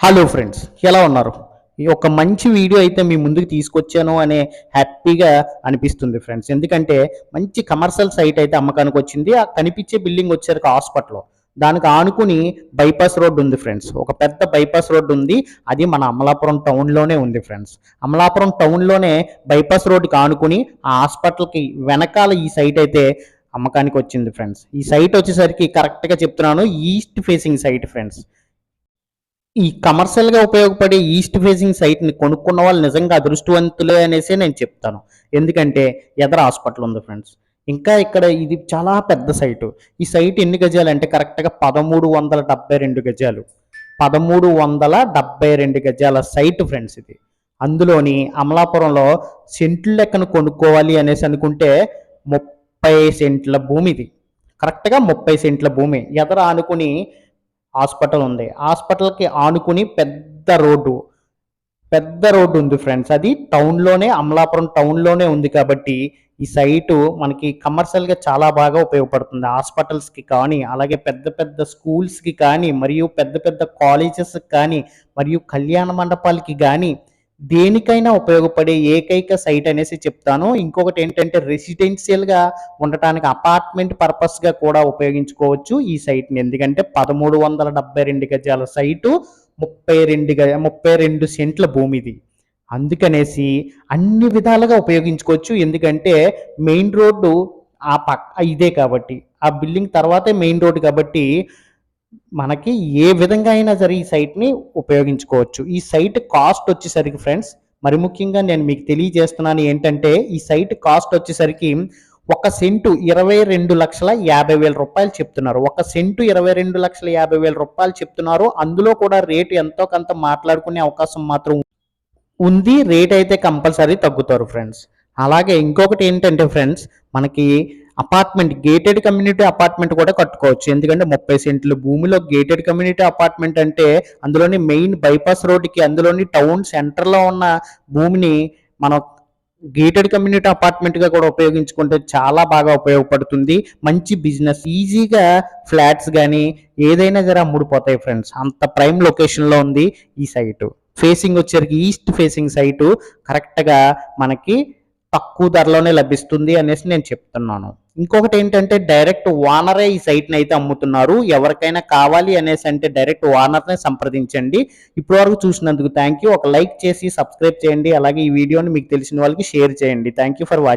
Hello friends ఎలా ఉన్నారు? ఈ ఒక మంచి వీడియో అయితే మీ ముందుకు తీసుకొచ్చాను అనే హ్యాపీగా అనిపిస్తుంది ఫ్రెండ్స్ ఎందుకంటే మంచి కమర్షియల్ సైట్ అయితే అమ్మకానికి వచ్చింది. ఆ కనిపించే బిల్డింగ్ వచ్చేసరికి హాస్పిటల్ దానికి ఆనుకుని బైపాస్ రోడ్ ఉంది ఫ్రెండ్స్ ఒక పెద్ద బైపాస్ రోడ్ ఉంది. అది మన అమలాపురం టౌన్లోనే ఉంది ఫ్రెండ్స్ అమలాపురం టౌన్లోనే బైపాస్ రోడ్కి ఆనుకుని ఆ హాస్పిటల్కి వెనకాల ఈ సైట్ అయితే అమ్మకానికి వచ్చింది ఫ్రెండ్స్ ఈ సైట్ వచ్చేసరికి కరెక్ట్గా చెప్తున్నాను ఈస్ట్ ఫేసింగ్ సైట్ ఫ్రెండ్స్ ఈ కమర్షియల్గా ఉపయోగపడే ఈస్ట్ ఫేసింగ్ సైట్ని కొనుక్కున్న వాళ్ళు నిజంగా అదృష్టవంతులే అనేసి నేను చెప్తాను. ఎందుకంటే ఎదర హాస్పిటల్ ఉంది ఫ్రెండ్స్. ఇంకా ఇక్కడ ఇది చాలా పెద్ద సైటు. ఈ సైట్ ఎన్ని గజాలు? అంటే కరెక్ట్గా పదమూడు వందల డెబ్బై రెండు గజాలు. పదమూడు వందల డెబ్బై రెండు గజాల సైట్ ఫ్రెండ్స్ ఇది. అందులోని అమలాపురంలో సెంట్లు లెక్కను కొనుక్కోవాలి అనేసి అనుకుంటే ముప్పై సెంట్ల భూమి ఇది. కరెక్ట్గా ముప్పై సెంట్ల భూమి. ఎదర అనుకుని హాస్పిటల్ ఉంది. హాస్పిటల్కి ఆనుకుని పెద్ద రోడ్డు. పెద్ద రోడ్డు ఉంది ఫ్రెండ్స్. అది టౌన్లోనే అమలాపురం టౌన్లోనే ఉంది కాబట్టి ఈ సైటు మనకి కమర్షియల్గా చాలా బాగా ఉపయోగపడుతుంది. హాస్పిటల్స్కి కానీ అలాగే పెద్ద పెద్ద స్కూల్స్కి కానీ మరియు పెద్ద పెద్ద కాలేజెస్కి కానీ మరియు కళ్యాణ మండపాలకి కానీ దేనికైనా ఉపయోగపడే ఏకైక సైట్ అనేసి చెప్తాను. ఇంకొకటి ఏంటంటే రెసిడెన్షియల్గా ఉండటానికి అపార్ట్మెంట్ పర్పస్గా కూడా ఉపయోగించుకోవచ్చు ఈ సైట్ని. ఎందుకంటే పదమూడు వందల డెబ్బై రెండు గజాల సైటు ముప్పై రెండు గజ ముప్పై రెండు సెంట్ల భూమిది. అందుకనేసి అన్ని విధాలుగా ఉపయోగించుకోవచ్చు. ఎందుకంటే మెయిన్ రోడ్డు ఆ పక్క ఇదే కాబట్టి. ఆ బిల్డింగ్ తర్వాతే మెయిన్ రోడ్డు కాబట్టి మనకి ఏ విధంగా అయినా సరే ఈ సైట్ని ఉపయోగించుకోవచ్చు. ఈ సైట్ కాస్ట్ వచ్చేసరికి ఫ్రెండ్స్ మరి ముఖ్యంగా నేను మీకు తెలియజేస్తున్నాను ఏంటంటే ఈ సైట్ కాస్ట్ వచ్చేసరికి ఒక సెంటు ఇరవై రెండు లక్షల యాభై వేల రూపాయలు చెప్తున్నారు. ఒక సెంటు ఇరవై రెండు లక్షల యాభై వేల రూపాయలు చెప్తున్నారు. అందులో కూడా రేటు ఎంతో కొంత మాట్లాడుకునే అవకాశం మాత్రం ఉంది. రేట్ అయితే కంపల్సరీ తగ్గుతారు ఫ్రెండ్స్. అలాగే ఇంకొకటి ఏంటంటే ఫ్రెండ్స్ మనకి అపార్ట్మెంట్ గేటెడ్ కమ్యూనిటీ అపార్ట్మెంట్ కూడా కట్టుకోవచ్చు. ఎందుకంటే ముప్పై సెంట్లు భూమిలో గేటెడ్ కమ్యూనిటీ అపార్ట్మెంట్ అంటే అందులోని మెయిన్ బైపాస్ రోడ్డుకి అందులోని టౌన్ సెంటర్లో ఉన్న భూమిని మనం గేటెడ్ కమ్యూనిటీ అపార్ట్మెంట్గా కూడా ఉపయోగించుకుంటే చాలా బాగా ఉపయోగపడుతుంది. మంచి బిజినెస్ ఈజీగా ఫ్లాట్స్ కానీ ఏదైనా జర అమ్ముడుపోతాయి ఫ్రెండ్స్. అంత ప్రైమ్ లొకేషన్లో ఉంది ఈ సైటు. ఫేసింగ్ వచ్చేసరికి ఈస్ట్ ఫేసింగ్ సైటు. కరెక్ట్గా మనకి తక్కువ ధరలోనే లభిస్తుంది అనేసి నేను చెప్తున్నాను. ఇంకొకటి ఏంటంటే డైరెక్ట్ ఓనరే ఈ సైట్ని అయితే అమ్ముతున్నారు. ఎవరికైనా కావాలి అనేసి అంటే డైరెక్ట్ ఓనర్నే సంప్రదించండి. ఇప్పటివరకు చూసినందుకు థ్యాంక్ యూ. ఒక లైక్ చేసి సబ్స్క్రైబ్ చేయండి. అలాగే ఈ వీడియోని మీకు తెలిసిన వాళ్ళకి షేర్ చేయండి. Thank you for watching